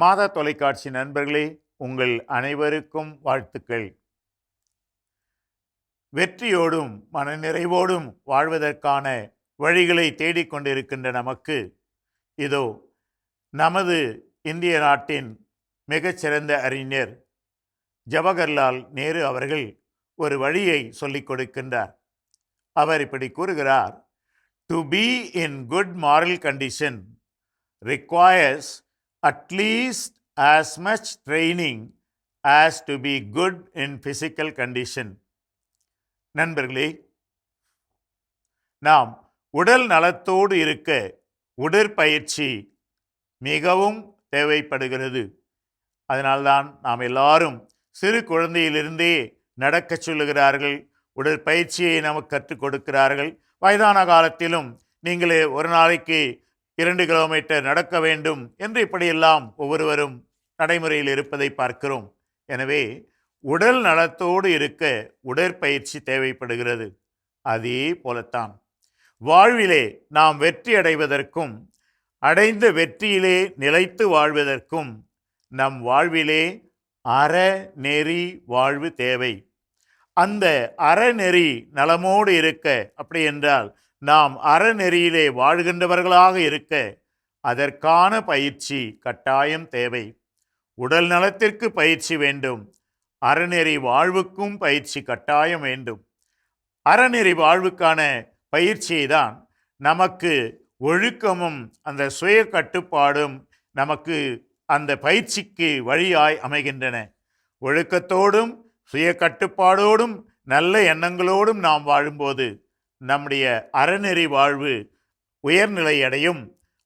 மாதா தொலைக்காட்சி நண்பர்களே உங்கள் அனைவருக்கும் வாழ்த்துக்கள். வெற்றியோடும் மனநிறைவோடும் வாழ்வதற்கான வழிகளை தேடிக்கொண்டிருக்கின்ற நமக்கு இதோ நமது இந்திய நாட்டின் மிகச்சிறந்த அறிஞர் ஜவஹர்லால் நேரு அவர்கள் ஒரு வழியை சொல்லிக் கொடுக்கின்றார். அவர் இப்படி கூறுகிறார் to be in good moral condition requires at least as much training as to be good in physical condition. நண்பர்களே நாம் உடல் நலத்தோடு இருக்க உடற்பயிற்சி மிகவும் தேவைப்படுகிறது அதனால்தான் நாம் எல்லாரும் சிறு குழந்தையிலிருந்தே நடக்கச் சொல்லுகிறார்கள் உடற்பயிற்சியை நமக்கு கற்றுக் கொடுக்கிறார்கள் வயதான காலத்திலும் நீங்களே ஒரு நாளைக்கு இரண்டு கிலோமீட்டர் நடக்க வேண்டும் என்று இப்படியெல்லாம் ஒவ்வொருவரும் நடைமுறையில் இருப்பதை பார்க்கிறோம். எனவே உடல் நலத்தோடு இருக்க உடற்பயிற்சி தேவைப்படுகிறது. அதே போலத்தான் வாழ்விலே நாம் வெற்றி அடைவதற்கும் அடைந்த வெற்றியிலே நிலைத்து வாழ்வதற்கும் நம் வாழ்விலே அறநெறி வாழ்வு தேவை. அந்த அறநெறி நலமோடு இருக்க அப்படி என்றால் நாம் அறநெறியிலே வாழ்கின்றவர்களாக இருக்க அதற்கான பயிற்சி கட்டாயம் தேவை. உடல் நலத்திற்கு பயிற்சி வேண்டும். அறநெறி வாழ்வுக்கும் பயிற்சி கட்டாயம் வேண்டும். அறநெறி வாழ்வுக்கான பயிற்சியை தான் நமக்கு ஒழுக்கமும் அந்த சுய கட்டுப்பாடும் நமக்கு அந்த பயிற்சிக்கு வழியாய் அமைகின்றன. ஒழுக்கத்தோடும் சுய கட்டுப்பாடோடும் நல்ல எண்ணங்களோடும் நாம் வாழும்போது நம்முடைய அறநெறி வாழ்வு உயர்நிலை அடையும்.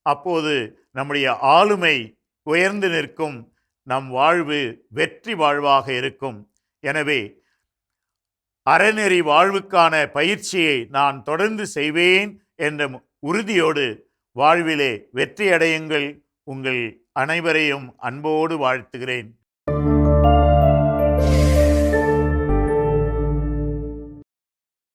அப்போது நம்முடைய ஆளுமை உயர்ந்து நிற்கும். நம் வாழ்வு வெற்றி வாழ்வாக இருக்கும். எனவே அறநெறி வாழ்வுக்கான பயிற்சியை நான் தொடர்ந்து செய்வேன் என்ற உறுதியோடு வாழ்விலே வெற்றி அடையுங்கள் உங்கள் அனைவரையும் அன்போடு வாழ்த்துகிறேன்.